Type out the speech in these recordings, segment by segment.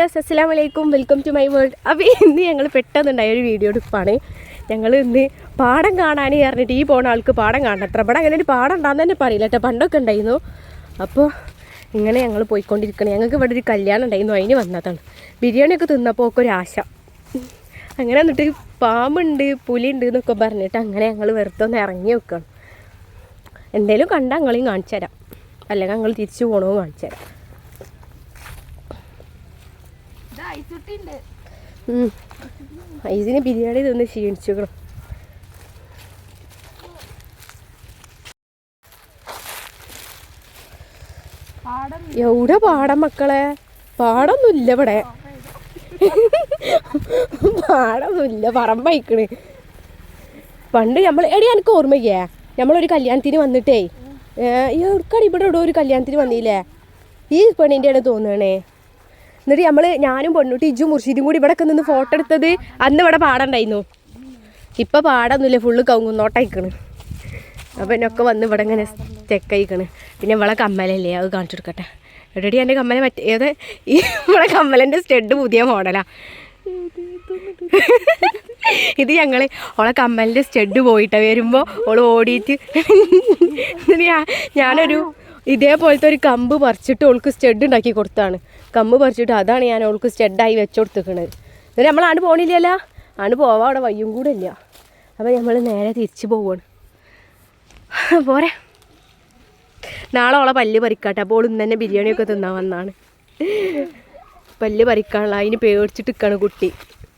Dears അസ്സാം വലൈക്കും welcome to my world അപ്പോൾ ഇന്ന് ഞങ്ങൾ പെട്ടെന്നുണ്ടായ ഒരു വീഡിയോ എടുപ്പാണ്. ഞങ്ങൾ ഇന്ന് പാടം കാണാൻ പറഞ്ഞിട്ട് ഈ പോണ ആൾക്ക് പാടം കാണണം അത്ര. ഇവിടെ അങ്ങനെ ഒരു പാടം ഉണ്ടാകുന്ന തന്നെ പറയില്ല കേട്ടോ. പണ്ടൊക്കെ ഉണ്ടായിരുന്നു. അപ്പോൾ ഇങ്ങനെ ഞങ്ങൾ പോയിക്കൊണ്ടിരിക്കണം. ഞങ്ങൾക്ക് ഇവിടെ ഒരു കല്യാണം ഉണ്ടായിരുന്നു. അതിന് വന്നതാണ്. ബിരിയാണിയൊക്കെ തിന്നപ്പോൾ ഒക്കെ ഒരു ആശ. അങ്ങനെ എന്നിട്ട് പാമ്പുണ്ട് ഉണ്ട് എന്നൊക്കെ പറഞ്ഞിട്ട് അങ്ങനെ ഞങ്ങൾ വെറുതെ ഒന്ന് ഇറങ്ങി വെക്കണം എന്തേലും കണ്ടാൽ ഞങ്ങളെയും കാണിച്ചു തരാം അല്ലെങ്കിൽ ഞങ്ങൾ തിരിച്ചു പോകണമെന്ന് കാണിച്ചു തരാം ഐസിന് ബിരിയാണി തിന്ന് ക്ഷീണിച്ചേക്കണം. എവിടെ പാടം മക്കളെ? പാടൊന്നുമില്ല ഇവിടെ. പാടൊന്നുമില്ല പറമ്പയക്കണ്. പണ്ട് നമ്മൾ എടി എനിക്ക് ഓർമ്മയ്ക്കേ നമ്മളൊരു കല്യാണത്തിന് വന്നിട്ടേ എവിടെക്കാണ് ഇവിടെ ഇവിടെ ഒരു കല്യാണത്തിന് വന്നില്ലേ? ഈ പെണ്ണിന്റെ ആണ് തോന്നണേ. എന്നിട്ട് നമ്മൾ ഞാനും പെണ്ണുട്ടി ഇജും മുർഷിദും കൂടി ഇവിടെ നിന്ന് ഫോട്ടോ എടുത്തത് അന്ന് ഇവിടെ പാടണ്ടായിരുന്നു. ഇപ്പം പാടൊന്നുമില്ല ഫുള്ള് കൗങ്ങുന്നോട്ടയക്കണ്. അപ്പൊ എന്നൊക്കെ വന്ന് ഇവിടെ ഇങ്ങനെ ചെക്കയിക്കണ് പിന്നെ ഇവളെ കമ്മലല്ലേ അത് കാണിച്ചു കൊടുക്കട്ടെ. എടടി എന്റെ കമ്മല മറ്റേ ഏത്? ഈ ഇവിടെ കമ്മലിന്റെ സ്റ്റെഡ് പുതിയ മോഡലാ ഇത് ഞങ്ങൾ ഓളെ കമ്മലിന്റെ സ്റ്റെഡ് പോയിട്ട് വരുമ്പോൾ ഓൾ ഓടിയിട്ട് ഞാനൊരു ഇതേപോലത്തെ ഒരു കമ്പ് പറിച്ചിട്ട് ഓൾക്ക് സ്റ്റെഡ് ഉണ്ടാക്കി കൊടുത്താണ്. കമ്പ് പറിച്ചിട്ട് അതാണ് ഞാൻ ഓൾക്ക് സ്റ്റെഡായി വെച്ച് കൊടുത്തിക്കണത് എന്നിട്ട് നമ്മൾ ആണ്ട് പോണില്ലല്ലോ? ആണ്ട് പോവാ അവിടെ വയ്യും കൂടെ ഇല്ല. അപ്പോൾ നമ്മൾ നേരെ തിരിച്ച് പോവാണ്. പോരെ. നാളെ ഓളെ പല്ല് പറിക്കാട്ടെ. അപ്പോൾ ഇന്ന് തന്നെ ബിരിയാണിയൊക്കെ തിന്നാൻ വന്നാണ്. പല്ല് പറിക്കാനുള്ള അതിന് പേടിച്ചിട്ട് കുട്ടി.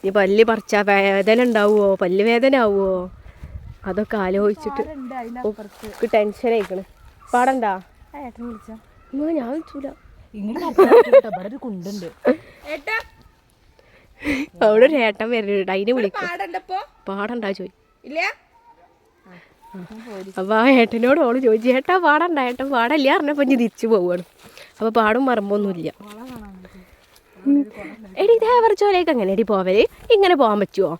ഈ പല്ല് പറിച്ചാൽ വേദന ഉണ്ടാവുമോ പല്ല് വേദന ആവുമോ അതൊക്കെ ആലോചിച്ചിട്ട് ടെൻഷൻ ആയിക്കണ്. പാടണ്ടാ ഞാൻ വിളിച്ചൂല. ഇവിടെ ഒരു കുണ്ടുണ്ട്. അവിടെ ഒരു ഏട്ടൻ വരുന്നുണ്ട്. അതിനെ വിളിക്കും. പാടണ്ടപ്പോ? പാടണ്ടാ ചോയി. ഇല്ല? അപ്പോൾ ആ ഏട്ടനോട് ഓൾ ചോദിച്ചു ഏട്ടാ പാടണ്ട. ഏട്ടൻ പാടല്ല. പറഞ്ഞപ്പോൾ ഇനി തിരിച്ചു പോവാണ്. അപ്പൊ പാടും മറമ്പൊന്നുമില്ല എടി ഇതേ പറച്ചോലേക്ക് അങ്ങനെ എടി പോവൽ? ഇങ്ങനെ പോകാൻ പറ്റുമോ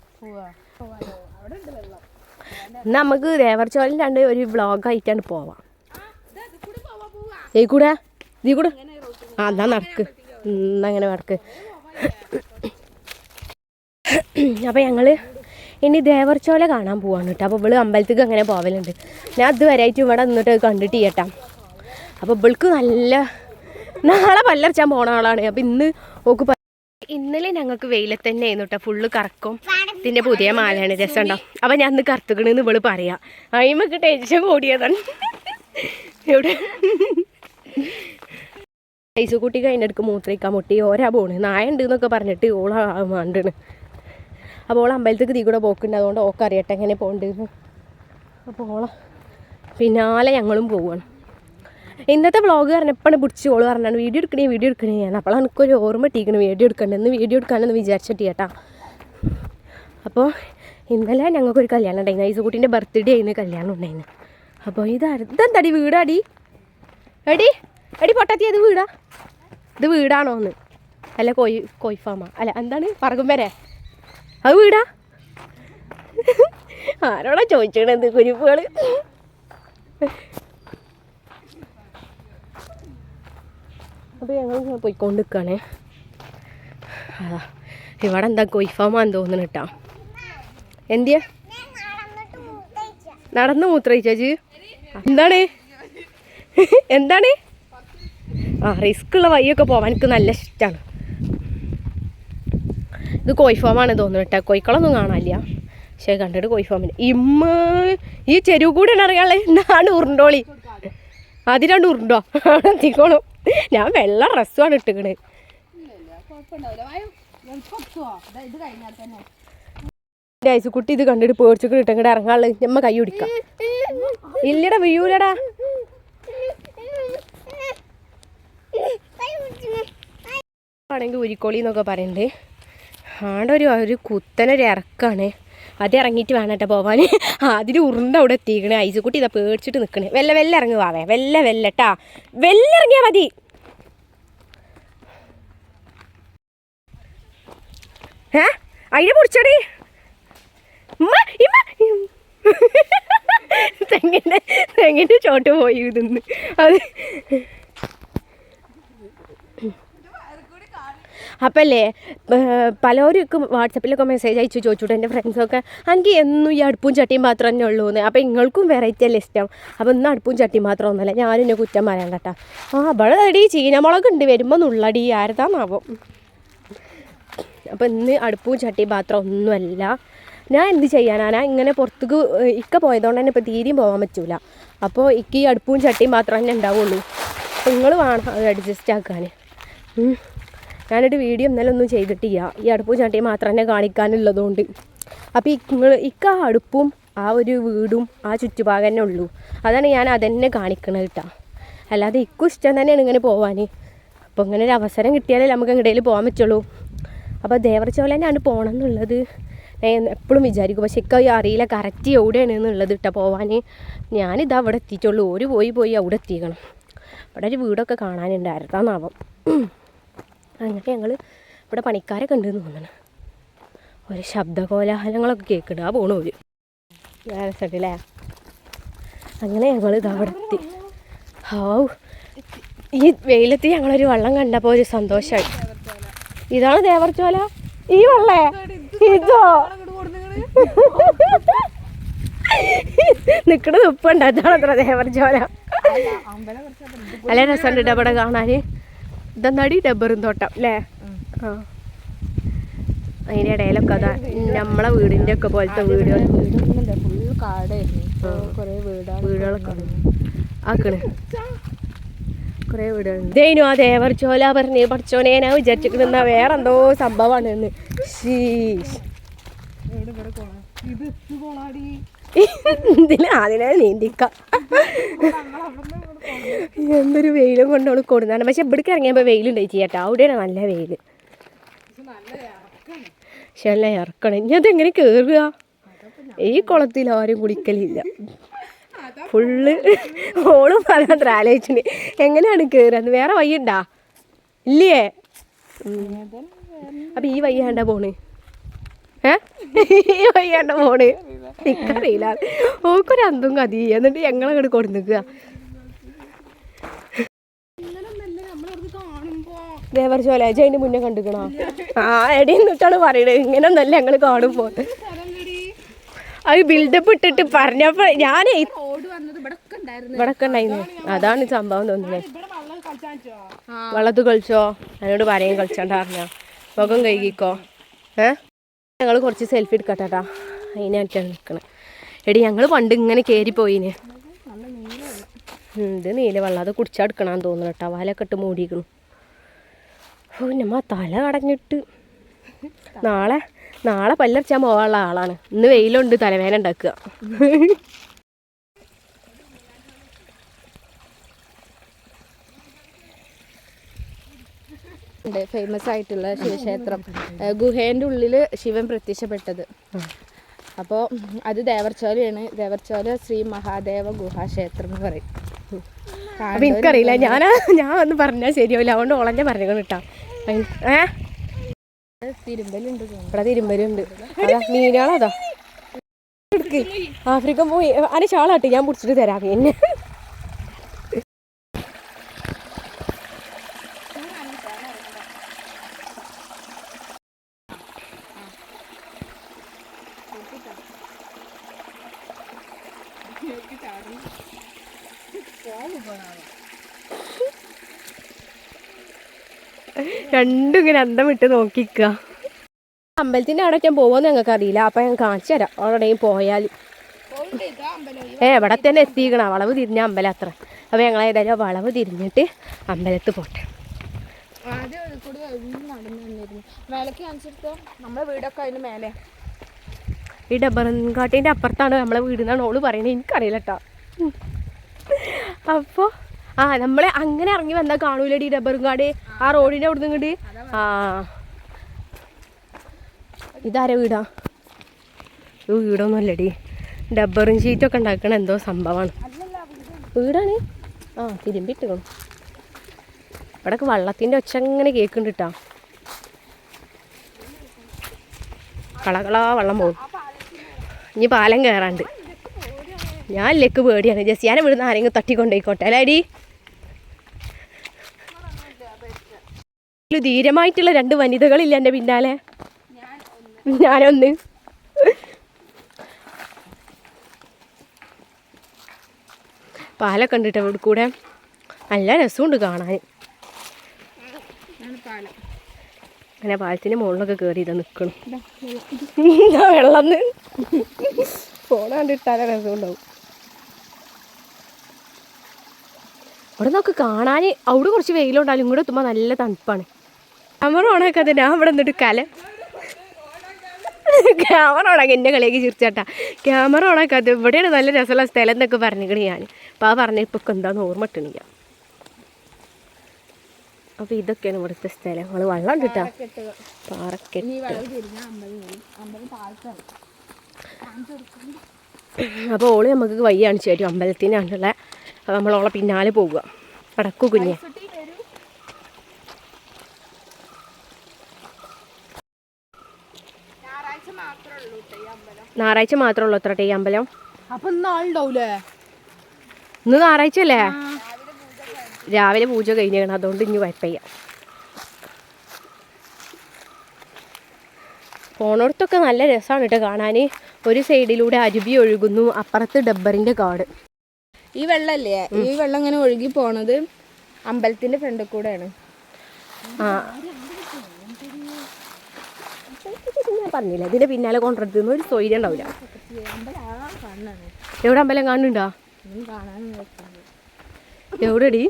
നമുക്ക് ദേവർച്ചോലിന്റെ രണ്ട് ഒരു വ്ളോഗായിട്ടാണ് പോവാം. ഈ കൂടെ ഈ കൂടെ? ആ എന്നാ നടക്ക്. എന്നാ അങ്ങനെ നടക്ക്. അപ്പോൾ ഞങ്ങൾ ഇനി ദേവർച്ചോല കാണാൻ പോവാണ് കേട്ടോ. അപ്പോൾ ഇവൾ അമ്പലത്തേക്ക് അങ്ങനെ പോവലുണ്ട്. ഞാൻ അതുവരെയായിട്ട് ഇവിടെ നിന്നിട്ട് കണ്ടിട്ട് ചെയ്യട്ടാ അപ്പോൾ ഇവൾക്ക് നല്ല നാളെ പല്ലർച്ചാൻ പോണ ആളാണ്. അപ്പോൾ ഇന്ന് ഓക്ക് ഇന്നലെ ഞങ്ങൾക്ക് വെയിലത്ത് തന്നെ ആയിരുന്നു കേട്ടോ. ഫുള്ള് കറക്കും. ഇതിന്റെ പുതിയ മാലയാണ്. രസമുണ്ടോ? അപ്പോൾ ഞാൻ ഇന്ന് കറുത്തുക്കണെന്ന് ഇവൾ പറയാം. അയിമക്ക് ടെൻഷൻ കൂടിയതാണ്. എവിടെ? കുട്ടിക്ക് അതിന്റെ അടുക്ക് മൂത്രയിക്കാൻ മുട്ടി ഓരാ പോണ് നായ ഉണ്ട് എന്നൊക്കെ പറഞ്ഞിട്ട് ഓള മാണ്ടാണ്. അപ്പോൾ ഓള അമ്പലത്തേക്ക് തീ കൂടെ പോക്കുണ്ട്. അതുകൊണ്ട് ഓക്കെ അറിയട്ടെ എങ്ങനെ പോകണ്ടെന്ന് അപ്പോൾ ഓള പിന്നാലെ ഞങ്ങളും പോവാണ്. ഇന്നത്തെ വ്ളോഗ് പറഞ്ഞപ്പോഴാണ് പിടിച്ച് ഓൾ പറഞ്ഞാണ് വീഡിയോ എടുക്കണേ വീഡിയോ എടുക്കണേ. ഞാൻ അപ്പോൾ എനിക്കൊരു ഓർമ്മ ഇട്ടിരിക്കണം വീഡിയോ എടുക്കണ്ടെന്ന് വീഡിയോ എടുക്കാനെന്ന് വിചാരിച്ചിട്ട് ചേട്ടാ അപ്പോൾ ഇന്നലെ ഞങ്ങൾക്കൊരു കല്യാണം ഉണ്ടായിരുന്നു. ഐസുകുട്ടീന്റെ ബർത്ത്ഡേ ആയിരുന്നു കല്യാണം ഉണ്ടായിരുന്നു. അപ്പോൾ ഇത് ഇതെന്താടി വീടാടി? എടി എടി പൊട്ടത്തി അത് വീടാ. ഇത് വീടാണോ എന്ന് അല്ല കോയി കോയിഫാമ അല്ല എന്താണ്? പറകും വരെ അത് വീടാ. ആരോടാ ചോദിച്ചത് കുരിപ്പുകൾ അപ്പോൾ ഞങ്ങൾ പോയിക്കൊണ്ട് നിൽക്കുകയാണേ അതാ. ഇവിടെ എന്താ കോയി ഫാമാന്ന് തോന്നുന്നു കേട്ടോ എന്തിയാ? നടന്ന് മൂത്രയിച്ചാച്ച് എന്താണ്? എന്താണ്? ആ റിസ്ക് ഉള്ള വഴിയൊക്കെ പോവാൻ എനിക്ക് നല്ല ഇഷ്ടമാണ് ഇത് കോയിഫോമാണ് തോന്നുന്നു കേട്ടോ. കോയിക്കളൊന്നും കാണാനില്ല. പക്ഷേ കണ്ടിട്ട് കോയിഫോമിന് ഇമ്മ ഈ ചെരുവ് കൂടെ അറിയാളെ എന്താണ് ഉരുണ്ടോളി. അതിനാണ്ട് ഉരുണ്ടോ? എത്തിക്കോളും. ഞാൻ വെള്ള ഡ്രസ്സുമാണ് ഇട്ടിക്കണ് കുട്ടി ഇത് കണ്ടിട്ട് പേടിച്ചിട്ട് ഇട്ടങ്ങടെ ഇറങ്ങാൾ ഞമ്മ കൈ പിടിക്കാം. ഇല്ലടാ വീഴൂലടാ. ആണെങ്കിൽ ഉരിക്കോളി എന്നൊക്കെ പറയുന്നുണ്ട് ആടെ ഒരു ഒരു കുത്തനൊരു ഇറക്കാണ്. അത് ഇറങ്ങിയിട്ട് വേണം കേട്ടോ പോവാൻ. അതിന് ഉരുണ്ട അവിടെ എത്തിക്കണേ. ഐസുകുട്ടി ഇതാ പേടിച്ചിട്ട് നിൽക്കണേ വെല്ല വെല്ല ഇറങ്ങി വാവേ. വെല്ല വെല്ല ട്ടാ. വെല്ല ഇറങ്ങിയാൽ മതി. ഏ? അതിനെ പൊടിച്ചടി. തെങ്ങിന്റെ തെങ്ങിന്റെ ചോട്ട് പോയി ഇതെന്ന്. അത് അപ്പല്ലേ? പലരും വാട്സപ്പിലൊക്കെ മെസ്സേജ് അയച്ചു ചോദിച്ചുട്ട് എന്റെ ഫ്രണ്ട്സൊക്കെ എനിക്ക് എന്നും ഈ അടുപ്പും ചട്ടിയും മാത്രം തന്നെ ഉള്ളൂ എന്ന്. അപ്പോൾ നിങ്ങൾക്കും വെറൈറ്റി അല്ലേ ഇഷ്ടം? അപ്പോൾ ഇന്ന് അടുപ്പും ചട്ടിയും മാത്രം ഒന്നല്ല ഞാനും എന്നെ കുറ്റം പറയാൻ കേട്ടോ. ആ അവിടെ അടി ചീനമുളക് ഉണ്ട് വരുമ്പോൾ നുള്ളടി ആരതാന്നാവും? അപ്പോൾ ഇന്ന് അടുപ്പും ചട്ടിയും മാത്രം ഒന്നുമല്ല. ഞാൻ എന്ത് ചെയ്യാനാണ് ഇങ്ങനെ പുറത്തേക്ക് ഇക്ക പോയതുകൊണ്ട് തന്നെ ഇപ്പോൾ തീരെയും പോകാൻ പറ്റൂല. അപ്പോൾ ഇക്ക് ഈ അടുപ്പും ചട്ടിയും മാത്രം തന്നെ ഉണ്ടാവുള്ളൂ അപ്പോൾ നിങ്ങൾ വേണം അത് അഡ്ജസ്റ്റ് ആക്കാൻ. ഞാനൊരു വീഡിയോ ഇന്നലെ ഒന്നും ചെയ്തിട്ടില്ല. ഈ അടുപ്പും ചട്ടിയും മാത്രം തന്നെ കാണിക്കാനുള്ളതുകൊണ്ട്. അപ്പോൾ നിങ്ങൾ ഇക്ക അടുപ്പും ആ ഒരു വീടും ആ ചുറ്റുപാട് തന്നെ ഉള്ളൂ. അതാണ് ഞാൻ അതന്നെ കാണിക്കണത് കേട്ടോ അല്ലാതെ ഇക്കും ഇഷ്ടം തന്നെയാണ് ഇങ്ങനെ പോവാൻ അപ്പോൾ ഇങ്ങനെ ഒരു അവസരം കിട്ടിയാലേ നമുക്ക് എങ്ങടേലും പോകാൻ പറ്റുള്ളൂ. അപ്പോൾ ദേവർച്ചോല തന്നെയാണ് പോകണം എന്നുള്ളത്. ഞാൻ എപ്പോഴും വിചാരിക്കും. പക്ഷേ ഇക്ക അറിയില്ല കറക്റ്റ് എവിടെയാണ് എന്നുള്ളത് ഇട്ടാ പോവാൻ ഞാനിതാ അവിടെ എത്തിയിട്ടുള്ളൂ. ഒരു പോയി പോയി അവിടെ എത്തിക്കണം. അവിടെ ഒരു വീടൊക്കെ കാണാനുണ്ടായിരുന്നാവും അങ്ങനെ ഞങ്ങൾ ഇവിടെ പണിക്കാരെ ഉണ്ടെന്ന് തോന്നണം. ഒരു ശബ്ദകോലാഹലങ്ങളൊക്കെ കേൾക്കുന്നുണ്ട് ആ പോണു ഒരു വേറെ അങ്ങനെ ഞങ്ങൾ ഇത് അവിടെ എത്തി. ഹാവ്. ഈ വെയിലത്ത് ഞങ്ങളൊരു വള്ളം കണ്ടപ്പോൾ ഒരു സന്തോഷമായി ഇതാണ് ദേവർച്ചോല ഈ വെള്ളേ? ഇതോ? നിക്കണത് ഉപ്പുണ്ട് അതാണ് അത്ര ദേവർച്ചോല നല്ല രസമുണ്ട് ട്ടോ ഇവിടെ കാണാന്? ഇതെന്താടി ഡബറും തോട്ടം അല്ലേ ആ. അതിന്റെ ഇടയിലൊക്കെ അതാ നമ്മളെ വീടിന്റെ ഒക്കെ പോലത്തെ വീടുകൾ വീടുകളൊക്കെ ആക്കണ് കുറേ വീടുകളുണ്ട് ഇതേനു ആ ദേവർച്ചോല പറഞ്ഞ് പഠിച്ചോനെ ഞാൻ വിചാരിച്ചിരിക്കുന്ന വേറെ എന്തോ സംഭവമാണ് എന്ന് ഇതിന് അതിനെ നീന്തിക്ക. എന്തൊരു വെയിലും കൊണ്ടോൾ കൊടുന്നാണ്. പക്ഷെ ഇവിടേക്ക് ഇറങ്ങിയപ്പോൾ വെയിലുണ്ടായി ചേട്ടാ. അവിടെയാണ് നല്ല വെയിൽ പക്ഷെ നല്ല ഇറക്കണം. ഇനി അതെങ്ങനെ കയറുക ഈ കുളത്തിൽ ആരും കുളിക്കലില്ല. ഫുള്ള് ഓളും പറയാത്ര ആലോചിച്ചിട്ട് എങ്ങനെയാണ് കയറുക വേറെ വഴിയുണ്ടാ? ഇല്ലേ? അപ്പൊ ഈ വയ്യാണ്ട പോണ്. ഏ? ഈ വയ്യാണ്ട പോണ്. എനിക്കറിയില്ല. ഓക്കൊരു അന്തും കതി. എന്നിട്ട് ഞങ്ങളങ്ങോട്ട് കൊടുന്നിക്കുക ദേവർശോല അതിന്റെ മുന്നേ കണ്ടുക്കണോ? ആ എടി എന്നിട്ടാണ് പറയണത്. ഇങ്ങനെ ഒന്നല്ല ഞങ്ങൾ കാണുമ്പോ. അത് ബിൽഡപ്പ് ഇട്ടിട്ട് പറഞ്ഞപ്പോ ഞാനേ ഓട് വന്നത് ഇവിടെ ഒക്കെ ഉണ്ടായിരുന്നു. അതാണ് സംഭവം തോന്നുന്നത് വെള്ളത്ത് കളിച്ചോ? എന്നോട് പറയും കളിച്ചോണ്ട അറിഞ്ഞോ മുഖം കഴുകിക്കോ. ഏ? ഞങ്ങൾ കുറച്ച് സെൽഫി എടുക്കട്ടാ അതിനായിട്ടാണ് നിൽക്കണേ എടി ഞങ്ങൾ പണ്ട് ഇങ്ങനെ കയറിപ്പോയിന് ഇത്. നീല വെള്ളം. അത് കുടിച്ചെടുക്കണമെന്ന് തോന്നുന്നു കേട്ടോ വാലൊക്കെ ഇട്ട് മൂടിയിരിക്കണു. ഓ നമ്മ തല കടഞ്ഞിട്ട്. നാളെ നാളെ പല്ലർച്ചാൻ പോകാനുള്ള ആളാണ്. ഇന്ന് വെയിലുണ്ട് തലവേന ഉണ്ടാക്കുക. ഫേമസ് ആയിട്ടുള്ള ശിവക്ഷേത്രം. ഗുഹേന്റെ ഉള്ളിൽ ശിവൻ പ്രത്യക്ഷപ്പെട്ടത്. അപ്പോൾ അത് ദേവർച്ചോലയാണ്. ദേവർച്ചോല ശ്രീ മഹാദേവ ഗുഹാക്ഷേത്രം എന്ന് പറയും. അപ്പൊ എനിക്കറിയില്ല. ഞാൻ ഞാൻ ഒന്ന് പറഞ്ഞാൽ ശരിയാവില്ല. അതുകൊണ്ട് ഓളഞ്ഞ പറഞ്ഞു കേട്ടാ. ഏ? തിരുമ്പലുണ്ട് ഇവിടെ തിരുമ്പലുണ്ട്. അതാ മീനുകളതാ ആഫ്രിക്കൻ പോയി. അതിന് ഷാളാട്ട്. ഞാൻ പിടിച്ചിട്ട് തരാം. പിന്നെ രണ്ടും ഇങ്ങനെ അന്തം വിട്ട് നോക്കിക്കുക അമ്പലത്തിന്റെ അവിടെ ഞാൻ പോകുമെന്ന് ഞങ്ങൾക്ക് അറിയില്ല അപ്പൊ ഞാൻ കാണിച്ചു തരാം. അവിടെയും പോയാൽ ഏ ഇവിടെ തന്നെ എത്തിക്കണം വളവ് തിരിഞ്ഞ അമ്പലം അത്ര. അപ്പൊ ഞങ്ങൾ ഏതായാലും വളവ് തിരിഞ്ഞിട്ട് അമ്പലത്ത് പോട്ടെ. നമ്മളെ വീടൊക്കെ മേലെ ഈ ഡബറൻകാട്ടിന്റെ അപ്പുറത്താണ് നമ്മളെ വീട് വീടുന്നാണ് ഓൾ പറയുന്നത് എനിക്കറിയില്ല കേട്ടോ അപ്പോൾ ആ നമ്മളെ അങ്ങനെ ഇറങ്ങി വന്നാൽ കാണൂലടി ഡബറുംകാട് ആ റോഡിന്റെ അവിടെ നിന്ന് ഇങ്ങോട്ട് ആ. ഇതാരെ വീടാ? ഓ വീടൊന്നും അല്ലടി ഡബ്ബറും ഷീറ്റൊക്കെ ഉണ്ടാക്കണ എന്തോ സംഭവമാണ്. വീടാണ്? ആ തിരുമ്പിട്ടിക്കണം ഇവിടൊക്കെ വള്ളത്തിന്റെ ഒച്ച അങ്ങനെ കേൾക്കുന്നുണ്ട് കളകളാ വള്ളം പോകും ഇനി പാലം കയറാണ്ട് ഞാൻ ലെക്ക് പേടിയാണ്. ജസിയാനെ വിടുന്ന ആരെങ്കിലും തട്ടിക്കൊണ്ടേക്കോട്ടെ അല്ലേടി ഇതിൽ ധീരമായിട്ടുള്ള രണ്ട് വനിതകളില്ല എന്റെ പിന്നാലെ? ഞാനൊന്ന്. പാലൊക്കെ ഉണ്ട് ഇവിടെ കൂടെ. നല്ല രസമുണ്ട് കാണാൻ. അങ്ങനെ പാലത്തിന്റെ മുകളിലൊക്കെ കയറി ഇതാ നിൽക്കണം വെള്ളം ഫോൺ കണ്ടിട്ടാലേ രസമുണ്ടാവും. അവിടെ നിന്നൊക്കെ കാണാൻ അവിടെ കുറച്ച് വെയിലുണ്ടാലും ഇങ്ങോട്ട് എത്തുമ്പോൾ നല്ല തണുപ്പാണ്. ക്യാമറ ഓണാക്കാതെ ഞാൻ ഇവിടെ നിന്നിട്ട് കല ക്യാമറ ഓണാക്കി എന്റെ കളിയാക്കി ചിരിച്ചാട്ടാ. ക്യാമറ ഓണാക്കാതെ ഇവിടെയാണ് നല്ല രസമുള്ള സ്ഥലം എന്നൊക്കെ പറഞ്ഞിക്കണേ ഞാൻ അപ്പോൾ ആ പറഞ്ഞ ഇപ്പോൾ എന്താന്ന് ഓർമ്മ കിട്ടണില്ല. അപ്പോൾ ഇതൊക്കെയാണ് ഇവിടുത്തെ സ്ഥലങ്ങൾ വെള്ളം കിട്ടാ പാറക്കെട്ട്. അപ്പോൾ ഓൾ നമുക്ക് വഴി കാണിച്ചു തരും അമ്പലത്തിനാണുള്ള. അപ്പോൾ നമ്മളോളെ പിന്നാലെ പോവുക. അടക്കു കുഞ്ഞെ ഞായറാഴ്ച മാത്രമേ ഉള്ളൂ കേട്ടോ ഈ അമ്പലം ഞായറാഴ്ച മാത്രമേ ഉള്ളൂ അത്ര ഈ അമ്പലം. അപ്പൊ ഇന്ന് ആളുണ്ടാവൂലേ? ഇന്ന് ഞായറാഴ്ച അല്ലേ രാവിലെ പൂജ കഴിഞ്ഞാണ് അതുകൊണ്ട് ഇനി കുഴപ്പമില്ല. പോണോടത്തൊക്കെ നല്ല രസമാണ് കേട്ടോ കാണാൻ. ഒരു സൈഡിലൂടെ അരുവി ഒഴുകുന്നു അപ്പുറത്ത് ഡബ്ബറിന്റെ കാട്. ഈ വെള്ളല്ലേ? ഈ വെള്ളം ഇങ്ങനെ ഒഴുകി പോണത് അമ്പലത്തിന്റെ ഫ്രണ്ട് കൂടെയാണ്. ആ ഞാൻ പറഞ്ഞില്ല. ഇതിന്റെ പിന്നാലെ കൊണ്ടുവരുന്ന ഒരു സ്വൈര്യം ഉണ്ടാവില്ല അമ്പലം ആ കാണാണ് എവിടെ അമ്പലം കാണുന്നുണ്ടോ? എവിടെ എവിടെടി?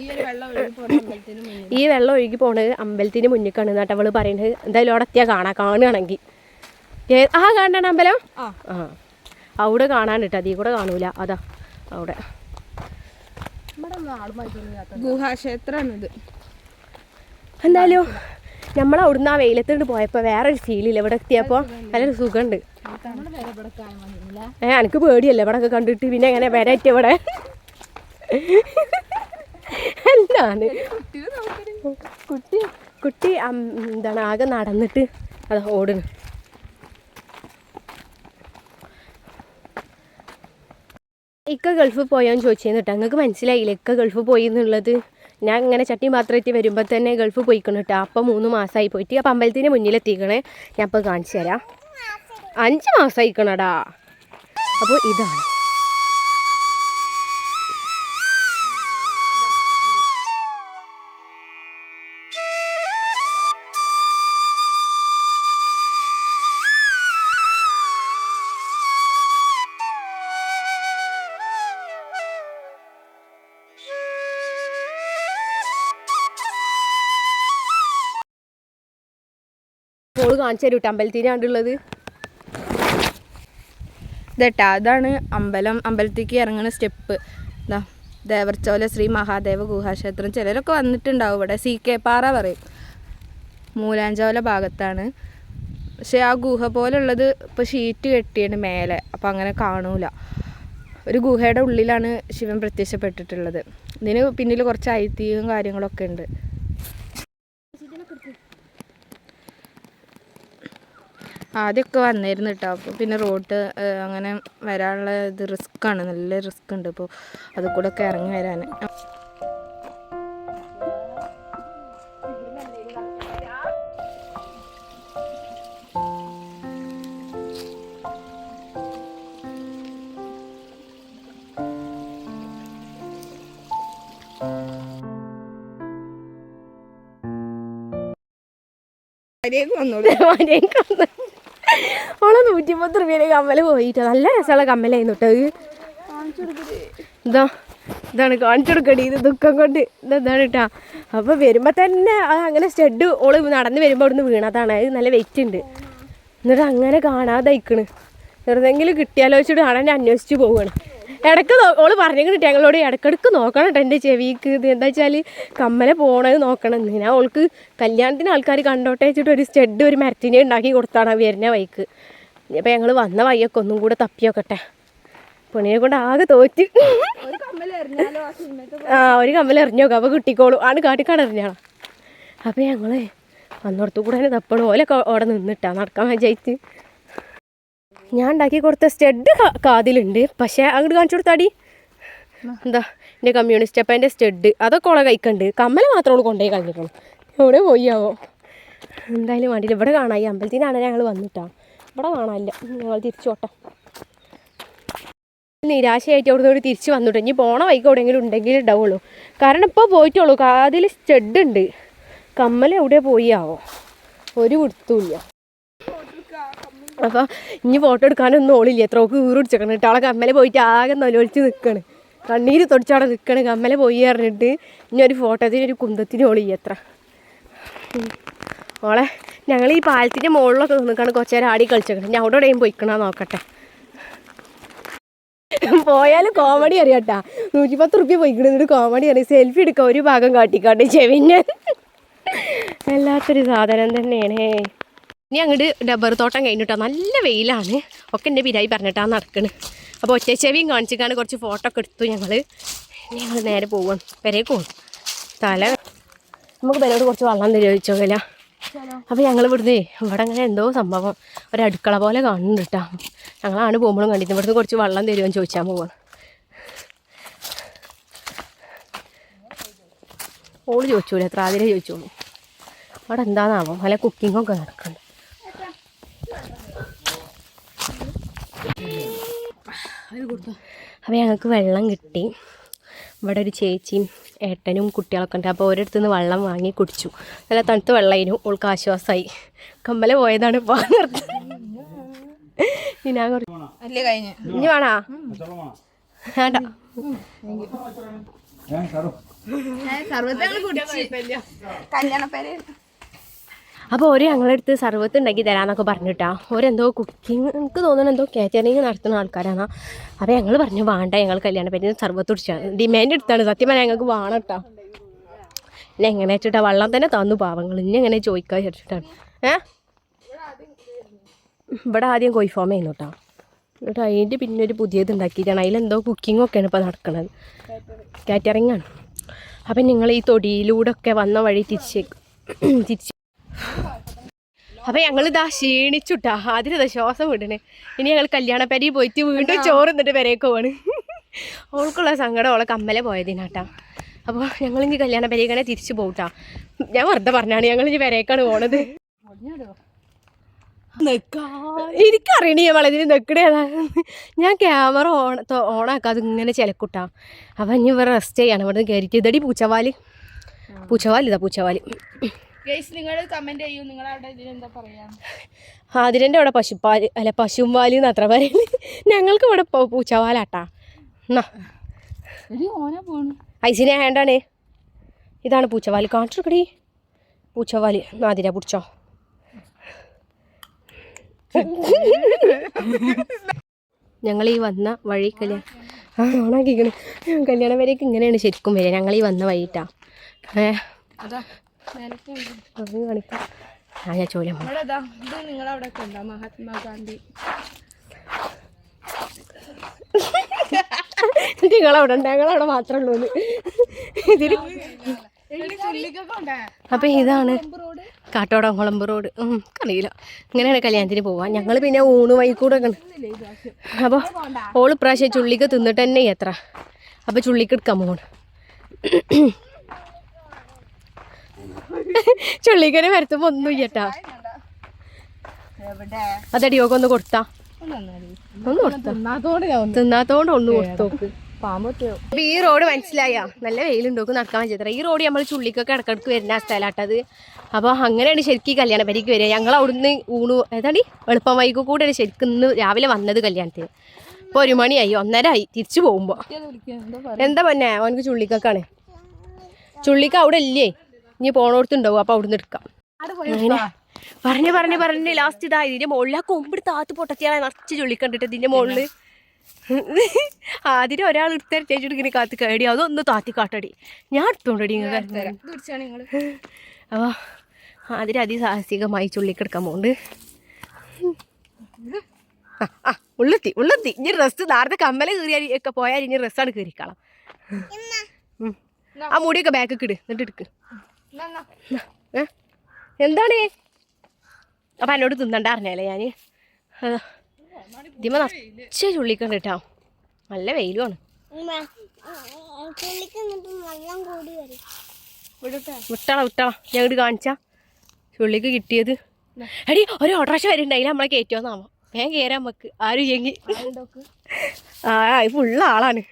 ഈ വെള്ളം ഒഴുകി പോണ അമ്പലത്തിന് മുന്നിൽ ഈ വെള്ളം ഒഴുകി പോണത് അമ്പലത്തിന് മുന്നിൽ കാണുന്ന അവൾ പറയുന്നത് എന്തായാലും അവിടെ എത്തിയാ കാണാം കാണുകയാണെങ്കിൽ ആ കാണാണ് അമ്പലം? ആ. ആ. അവിടെ കാണാൻ കേട്ടോ അതീ കൂടെ കാണൂല. അതാ അവിടെ. ഗുഹാക്ഷേത്രമാണിത്. എന്തായാലും നമ്മൾ അവിടുന്ന് ആ വെയിലത്തോണ്ട് പോയപ്പോൾ വേറൊരു ഫീലില്ല ഇവിടെ എത്തിയപ്പോൾ നല്ലൊരു സുഖമുണ്ട് ഏ എനിക്ക് പേടിയല്ലേ? ഇവിടെ കണ്ടിട്ട് പിന്നെ എങ്ങനെ വരാറ്റ ഇവിടെ? എന്താണ് കുട്ടി കുട്ടി എന്താണ് ആകെ നടന്നിട്ട് അത് ഓടുന്നു. ഇക്ക ഗൾഫ് പോയോന്ന് ചോദിച്ചേന്നിട്ട് അങ്ങക്ക് മനസ്സിലായില്ലേ ഇക്ക ഗൾഫ് പോയി എന്നുള്ളത് ഞാൻ ഇങ്ങനെ ചട്ടി പാത്രത്തിൽ വരുമ്പോൾ തന്നെ ഗൾഫ് പോയിക്കണം കേട്ടോ അപ്പം മൂന്ന് മാസമായി പോയിട്ട് അപ്പം അമ്പലത്തിന് മുന്നിലെത്തിക്കണേ ഞാൻ ഇപ്പോൾ കാണിച്ചു തരാം. അഞ്ച് മാസമായിക്കണടാ അപ്പോൾ ഇതാണ്. കാണിച്ചു തരും കേട്ടോ അമ്പലത്തിനാണ്ടുള്ളത് ഇതട്ടാ അതാണ് അമ്പലം. അമ്പലത്തേക്ക് ഇറങ്ങുന്ന സ്റ്റെപ്പ്. ഇതാ ദേവർച്ചോല ശ്രീ മഹാദേവ ഗുഹാക്ഷേത്രം. ചിലരൊക്കെ വന്നിട്ടുണ്ടാവും ഇവിടെ. സി കെ പാറ പറയും. മൂലാഞ്ചോല ഭാഗത്താണ്. പക്ഷെ ആ ഗുഹ പോലുള്ളത് ഇപ്പോൾ ഷീറ്റ് കെട്ടിയാണ് മേലെ. അപ്പോൾ അങ്ങനെ കാണൂല. ഒരു ഗുഹയുടെ ഉള്ളിലാണ് ശിവൻ പ്രത്യക്ഷപ്പെട്ടിട്ടുള്ളത്. ഇതിന് പിന്നിൽ കുറച്ച് ഐതിഹ്യവും കാര്യങ്ങളൊക്കെ ഉണ്ട്. ആദ്യമൊക്കെ വന്നിരുന്നു കേട്ടോ അപ്പോൾ പിന്നെ റോട്ട് അങ്ങനെ വരാനുള്ള ഇത് റിസ്ക്കാണ്. നല്ല റിസ്ക് ഉണ്ട് ഇപ്പോൾ അത് കൂടെ ഒക്കെ ഇറങ്ങി വരാൻ വന്നോളൂ. മര്യാദയ്ക്ക് വന്ന്. ഓളെ നൂറ്റിപ്പത്ത് റുപ്യയുടെ കമ്മൽ പോയിട്ട്. നല്ല രസമുള്ള കമ്മലായിരുന്നു കേട്ടോ ഇത്. ഇതാ ഇതാണ് കാണിച്ചു കൊടുക്കടി ഇത് ദുഃഖം കൊണ്ട് ഇതാണ് കേട്ടാ അപ്പോൾ വരുമ്പോൾ തന്നെ അങ്ങനെ സ്റ്റെഡ് ഓൾ നടന്ന് വരുമ്പോൾ അവിടുന്ന് വീണതാണ് അത് നല്ല വെയിറ്റ് ഉണ്ട് എന്നിട്ട് അങ്ങനെ കാണാതായിക്കണ്. വെറുതെങ്കിലും കിട്ടിയാലോ വെച്ചിട്ട് കാണാൻ അന്വേഷിച്ച് പോവുകയാണ് ഇടയ്ക്ക് ഓൾ പറഞ്ഞു പറഞ്ഞിട്ട് ഞങ്ങളോട് ഇടക്കിടക്ക് നോക്കണം കേട്ടോ എന്റെ ചെവിക്ക്. ഇത് എന്താ വെച്ചാൽ കമ്മല പോണത് നോക്കണം. ഞാൻ ഓൾക്ക് കല്യാണത്തിന് ആൾക്കാർ കണ്ടോട്ടെ വെച്ചിട്ട് ഒരു സ്റ്റെഡ് ഒരു മരത്തിനെ ഉണ്ടാക്കി കൊടുത്താണ് വരുന്ന വഴിക്ക്. അപ്പോൾ ഞങ്ങൾ വന്ന വയ്യൊക്കെ ഒന്നും കൂടെ തപ്പിയൊക്കട്ടെ. പെണ്ണിനെ കൊണ്ട് ആകെ തോറ്റി. ആ ഒരു കമ്മൽ എറിഞ്ഞോക്കാം. അപ്പോൾ കിട്ടിക്കോളൂ. ആണ് കാട്ടിക്കാട് എറിഞ്ഞാളാ അപ്പോൾ ഞങ്ങളെ അന്നോടത്തു കൂടെ തന്നെ തപ്പണം. ഓലൊക്കെ അവിടെ നിന്നിട്ടാ നടക്കാൻ വിചാരിച്ച്. ഞാൻ ഉണ്ടാക്കി കൊടുത്ത സ്റ്റെഡ് കാതിലുണ്ട്. പക്ഷേ അങ്ങോട്ട് കാണിച്ചു കൊടുത്താടി. എന്താ? എന്റെ കമ്മ്യൂണിസ്റ്റ് അപ്പം എന്റെ സ്റ്റെഡ്. അതൊക്കെ ഓളെ കൈക്കുണ്ട്. കമ്മൽ മാത്രം ഉള്ളൂ കൊണ്ടുപോയി കഴിഞ്ഞിട്ടുള്ളൂ എവിടെ പോയി ആവോ? എന്തായാലും വേണ്ടിയില്ല. ഇവിടെ കാണാം. ഈ അമ്പലത്തിനാണ് ഞങ്ങൾ വന്നിട്ടാ. ഇവിടെ കാണാനില്ല. ഞങ്ങൾ തിരിച്ചോട്ടെ നിരാശയായിട്ട് അവിടെ നിന്ന് തിരിച്ച് വന്നിട്ട് ഇനി പോണ വൈക്ക് എവിടെയെങ്കിലും ഉണ്ടെങ്കിൽ ഉണ്ടാവുള്ളൂ. കാരണം ഇപ്പോൾ പോയിട്ടുള്ളൂ. കാതിൽ സ്റ്റെഡ് ഉണ്ട്. കമ്മൽ എവിടെ പോയി ആവോ? ഒരു പിടുത്തുമില്ല അപ്പോൾ ഇനി ഫോട്ടോ എടുക്കാനൊന്നും ഓളില്ല. എത്രയൊക്കെ ഊറ് പിടിച്ചേക്കണം. കേട്ടോ കമ്മലെ പോയിട്ട് ആകെ നൊലൊളിച്ച് നിൽക്കണ് കണ്ണീര് തൊടിച്ചവിടെ നിൽക്കണ് കമ്മല പോയി പറഞ്ഞിട്ട് ഇനി ഒരു ഫോട്ടോത്തിന് ഒരു കുന്തത്തിന് ഓളില്ല എത്ര. ഓളെ ഞങ്ങൾ ഈ പാലത്തിന്റെ മുകളിലൊക്കെ നിൽക്കാണ് കുറച്ച് നേരം ആടി കളിച്ചേക്കണം. ഞാൻ അവിടെ എവിടെയും പോയിക്കണോ നോക്കട്ടെ. പോയാലും കോമഡി അറിയാട്ടാ. നൂറ്റി പത്ത് റുപ്യ പോയിക്കണെന്നൊരു കോമഡി അറിയാം. സെൽഫി എടുക്കാം ഒരു ഭാഗം കാട്ടിക്കാട്ടെ ചെവിന് വല്ലാത്തൊരു സാധനം തന്നെയാണ്. ഇനി അങ്ങോട്ട് ഡബർ തോട്ടം കഴിഞ്ഞിട്ടോ. നല്ല വെയിലാണ്. ഒക്കെ എന്റെ പിരായി പറഞ്ഞിട്ടാണ് നടക്കണ്. അപ്പോൾ ഒറ്റ ചെവിയും കാണിച്ചിട്ടാണ് കുറച്ച് ഫോട്ടോ ഒക്കെ എടുത്തു ഞങ്ങൾ ഞങ്ങൾ നേരെ പോവാം വരെ പോകും തല നമുക്ക് വിലയോട് കുറച്ച് വെള്ളം തരുമോ ചോദിച്ചോക്കല. അപ്പോൾ ഞങ്ങൾ ഇവിടുന്ന് ഇവിടെ അങ്ങനെ എന്തോ സംഭവം. ഒരു അടുക്കള പോലെ കാണുന്നുണ്ട് കേട്ടോ ഞങ്ങളാണ് പോകുമ്പോഴും കണ്ടിരുന്നത് ഇവിടുന്ന് കുറച്ച് വെള്ളം തരുമോ എന്ന് ചോദിച്ചാൽ പോവാണ് ഓൾ ചോദിച്ചോളൂ എത്ര ആതിരെ ചോദിച്ചോളൂ. അവിടെ എന്താണെന്നാവോ നല്ല കുക്കിങ്ങൊക്കെ നടക്കുന്നുണ്ട് അപ്പോൾ ഞങ്ങൾക്ക് വെള്ളം കിട്ടി. ഇവിടെ ഒരു ചേച്ചിയും ഏട്ടനും കുട്ടികളൊക്കെ ഉണ്ട്. അപ്പോൾ ഓരോരുത്തു നിന്ന് വെള്ളം വാങ്ങി കുടിച്ചു. നല്ല തണുത്ത വെള്ളമായിരുന്നു. ഓൾക്ക് ആശ്വാസമായി. കമ്മല പോയതാണ് ഇപ്പോൾ ഇനി ഞാൻ കുറച്ച് ഇനി വേണോ? വേണ്ട. കല്യാണ പേര് അപ്പോൾ ഒരു അടുത്ത് സർവത്ത് ഉണ്ടാക്കി തരാമെന്നൊക്കെ പറഞ്ഞിട്ടാ. ഓരെന്തോ കുക്കിംഗ് എനിക്ക് തോന്നുന്നു എന്തോ കാറ്ററിങ് നടത്തുന്ന ആൾക്കാരാണ്. അപ്പോൾ ഞങ്ങൾ പറഞ്ഞു വേണ്ട ഞങ്ങൾ കല്യാണ പറ്റി സർവത്ത് കുടിച്ചാണ് ഡിമാൻഡ് എടുത്താണ്. സത്യം പറഞ്ഞാൽ ഞങ്ങൾക്ക് വേണം കേട്ടോ ഇനി എങ്ങനെ വെച്ചിട്ടാ വെള്ളം തന്നെ തന്നു പാവങ്ങൾ ഇനി എങ്ങനെ ചോദിക്കാൻ വിചാരിച്ചിട്ടാണ് ഏ? ഇവിടെ ആദ്യം കോയിഫോം ചെയ്യുന്നു കേട്ടോ എന്നിട്ട് അതിന്റെ പിന്നെ ഒരു പുതിയത് ഉണ്ടാക്കിയിട്ടാണ്. അതിലെന്തോ കുക്കിങ്ങൊക്കെയാണ് ഇപ്പോൾ നടക്കുന്നത് കാറ്ററിംഗ് ആണ്. അപ്പം നിങ്ങൾ ഈ തൊടിയിലൂടെ ഒക്കെ വന്ന വഴി തിരിച്ചേക്കും തിരിച്ച് അപ്പം ഞങ്ങളിതാ ക്ഷീണിച്ചുട്ടാ. ആദ്യം ഇതാ ശ്വാസം വിടണേ? ഇനി ഞങ്ങൾ കല്യാണ പരി പോയിട്ട് വീണ്ടും ചോറ് എന്നിട്ട് പെരയൊക്കെ പോണ് ഓൾക്കുള്ള സങ്കടം ഓളെ കമ്മലെ പോയതിനാട്ടാ. അപ്പോൾ ഞങ്ങളിനി കല്യാണപ്പരിക്കണെ തിരിച്ചു പോകട്ടാ ഞാൻ വെറുതെ പറഞ്ഞാണ് ഞങ്ങൾ ഇനി പെരേക്കാണ് പോണത്. എനിക്കറിയണേ വളരെ നെക്കടേതാ ഞാൻ ക്യാമറ ഓൺ ഓണാക്കാതെ ഇങ്ങനെ ചിലക്കുട്ടാ. അപ്പം ഇനി ഇവർ റെസ്റ്റ് ചെയ്യാണ്. ഇവിടെ നിന്ന് കയറിയിട്ട് ഇതടി പൂച്ചവാൽ. പൂച്ചവാലിതാ പൂച്ചവാൽ. ഗൈസ് നിങ്ങൾ കമന്റ് ചെയ്യൂ. നിങ്ങൾ അവിടെ ഇതിനെന്താ പറയാ? ആതിരന്റെ അവിടെ പശുപ്പാൽ അല്ല പശുവും എന്ന് അത്ര പറയുന്നത് ഞങ്ങൾക്ക് ഇവിടെ പൂച്ചവാലാട്ടാ. എന്നാ ഓന പോണു. ഐസിനെ വേണ്ടാണ് ഇതാണ് പൂച്ചവാലി. കാണിച്ചെടുക്കടി. പൂച്ചവാലി. ആതിര പിടിച്ചോ. ഞങ്ങൾ ഈ വന്ന വഴി കല്യാണം ആ ഓണാക്കിക്കണ്. കല്യാണം വരേക്ക് ഇങ്ങനെയാണ് ശരിക്കും വരിക. ഞങ്ങൾ ഈ വന്ന വഴിയിട്ടാ. ഏ? കാണിക്കാം ആ ഞാൻ ചോദ്യം ഇതാ നിങ്ങളവിടെ ഒക്കെ ഉണ്ടോ? മഹാത്മാഗാന്ധി. നിങ്ങളവിടെ ഉണ്ട് ഞങ്ങളവിടെ മാത്രമേ ഉള്ളൂ ഇതിൽ അപ്പം ഇതാണ് കാട്ടോട കുളമ്പ് റോഡ്. അറിയില്ല. ഇങ്ങനെയാണ് കല്യാണത്തിന് പോവാ. ഞങ്ങൾ പിന്നെ ഊണ് വൈക്കൂടെ ഒക്കെ അപ്പോൾ ഓൾ പ്രാവശ്യം ചുള്ളിക്ക് തിന്നിട്ട് തന്നെ എത്ര. അപ്പോൾ ചുള്ളിക്ക് എടുക്കാൻ പോണ് ചുള്ളിക്കനെ വരുത്തുമ്പോ ഒന്നും ഇല്ലട്ടാ. അതടിയൊക്കെ ഒന്ന് കൊടുത്താ. ഒന്ന് കൊടുത്താ. തിന്നാത്തോണ്ട് ഒന്ന് കൊടുത്തോക്ക് ഈ റോഡ് മനസ്സിലായ? നല്ല വെയിലുണ്ടോക്ക് നടക്കാൻ പറ്റത്ര ഈ റോഡ് നമ്മൾ ചുള്ളിക്കൊക്കെ ഇടക്കിടക്ക് വരുന്ന സ്ഥലമാട്ടത് അപ്പോൾ അങ്ങനെയാണ് ശരിക്കും കല്യാണം പരിക്ക് വരിക. ഞങ്ങൾ അവിടുന്ന് ഊണു ഏതാടി? എളുപ്പം വൈകു കൂടെയാണ് ശരിക്കും ഇന്ന് രാവിലെ വന്നത് കല്യാണത്തിന്. അപ്പോൾ ഒരു മണിയായി ഒന്നര ആയി. തിരിച്ചു പോകുമ്പോൾ എന്തോ പൊന്നെ? അവനക്ക് ചുള്ളിക്കൊക്കെയാണ്. ചുള്ളിക്ക് അവിടെ ഇല്ലേ? ഇനി പോണോടത്തുണ്ടാവും. അപ്പോൾ അവിടുന്ന് എടുക്കാം. അങ്ങനെ. പറഞ്ഞു പറഞ്ഞു പറഞ്ഞ് ലാസ്റ്റ് ഇതായി ഇതിന്റെ മുകളിൽ ആ കൊമ്പിട് താത്ത് പൊട്ടത്തിയാളെ നിറച്ച് ചൊള്ളിക്കണ്ടിട്ട് ഇതിന്റെ മുകളിൽ ആദ്യം ഒരാൾ എടുത്തേച്ചിട്ട് ഇങ്ങനെ കാത്ത് കേടി. അതൊന്ന് താത്തി കാട്ടടി. ഞാൻ എടുത്തോണ്ടടി അപ്പൊ ആദ്യം അപ്പോൾ അതിന് അതിസാഹസികമായി ചുള്ളിക്കെടുക്കാൻ പോകുന്നുണ്ട് ആ ഉള്ളെത്തി ഉള്ളെത്തി. ഇനി ഡ്രസ്സ് നേരത്തെ കമ്മല കയറിയാൽ ഒക്കെ പോയാൽ ഇനി ഡ്രസ്സാണ് കയറിക്കളാം ഉം. ആ മുടിയൊക്കെ ബാക്കൊക്കെ ഇട്. എന്നിട്ട് എടുക്ക്? എന്താണ്? അപ്പം എന്നോട് തിന്നണ്ട അറിഞ്ഞാലേ ഞാൻ ഇതിമ നച്ച ചുള്ളിക്കണ്ട് കേട്ടോ. നല്ല വെയിലുമാണ്. വിട്ടള വിട്ടള. ഇങ്ങോട്ട് കാണിച്ചാ. ചുള്ളിക്ക് കിട്ടിയത്. അടി ഒരു ഓട്ടോറിക്ഷ വരുന്നുണ്ടായില്ല നമ്മളെ കയറ്റുമെന്നാമോ ഞാൻ കയറാൻ നമുക്ക് ആരും ചെങ്ങി ആ ഫുള്ള് ആളാണ്.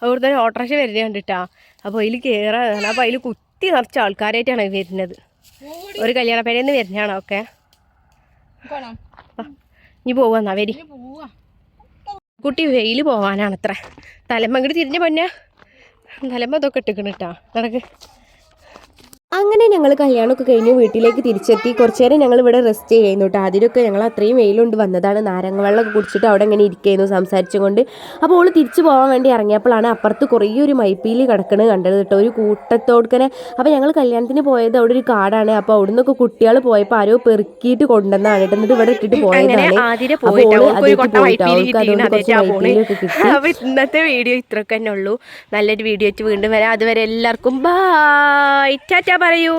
അതുകൊണ്ട് തന്നെ ഓട്ടോറിക്ഷ വരുന്നത് കണ്ടിട്ടാ. അപ്പോൾ അതിൽ കയറാ അപ്പോൾ അതിൽ കുത്തി നിറച്ച ആൾക്കാരായിട്ടാണ് വരുന്നത്. ഒരു കല്യാണ പേരെന്ന് വരുന്നതാണോ ഒക്കെ? ഇനി പോവാന്നാ വരി. കുട്ടി വെയിൽ പോവാനാണത്ര. തലമ്മ അങ്ങോട്ട് തിരിഞ്ഞ പൊന്നെ. തലമ്മ ഇതൊക്കെ ഇട്ടിക്കണ് കേട്ടാ നടക്ക്. അങ്ങനെ ഞങ്ങൾ കല്യാണമൊക്കെ കഴിഞ്ഞ് വീട്ടിലേക്ക് തിരിച്ചെത്തി. കുറച്ചു നേരം ഞങ്ങൾ ഇവിടെ റെസ്റ്റ് ചെയ്യുന്നു കേട്ടോ അതിലൊക്കെ ഞങ്ങൾ അത്രയും വെയിലുണ്ട്. വന്നതാണ് നാരങ്ങ വെള്ളമൊക്കെ കുടിച്ചിട്ട് അവിടെ ഇങ്ങനെ ഇരിക്കുന്നു സംസാരിച്ചുകൊണ്ട്. അപ്പോൾ ഓൾ തിരിച്ചു പോകാൻ വേണ്ടി ഇറങ്ങിയപ്പോഴാണ് അപ്പുറത്ത് കുറേ ഒരു മൈപ്പീലി കിടക്കുന്നത് കണ്ടത് കേട്ടോ ഒരു കൂട്ടത്തോടുക്കനെ. അപ്പോൾ ഞങ്ങൾ കല്യാണത്തിന് പോയത് അവിടെ ഒരു കാടാണ്. അപ്പോൾ അവിടെ നിന്നൊക്കെ കുട്ടികൾ പോയപ്പോൾ ആരോ പെറുക്കിയിട്ട് കൊണ്ടുവന്നാണ് കേട്ടോ എന്നിട്ട് ഇവിടെ ഇട്ടിട്ട് പോയതാണ്. അപ്പോൾ അതേറ്റ് പോയിട്ട്. അവൾക്ക് അതുകൊണ്ട് കുറച്ച് മൈപ്പീലിയൊക്കെ കിട്ടി. അപ്പോൾ ഇന്നത്തെ വീഡിയോ ഇത്രയൊക്കെ തന്നെ ഉള്ളൂ. നല്ലൊരു വീഡിയോ ആയിട്ട് വീണ്ടും വരാം. അതുവരെ എല്ലാവർക്കും ബൈ ടാറ്റ പറയൂ.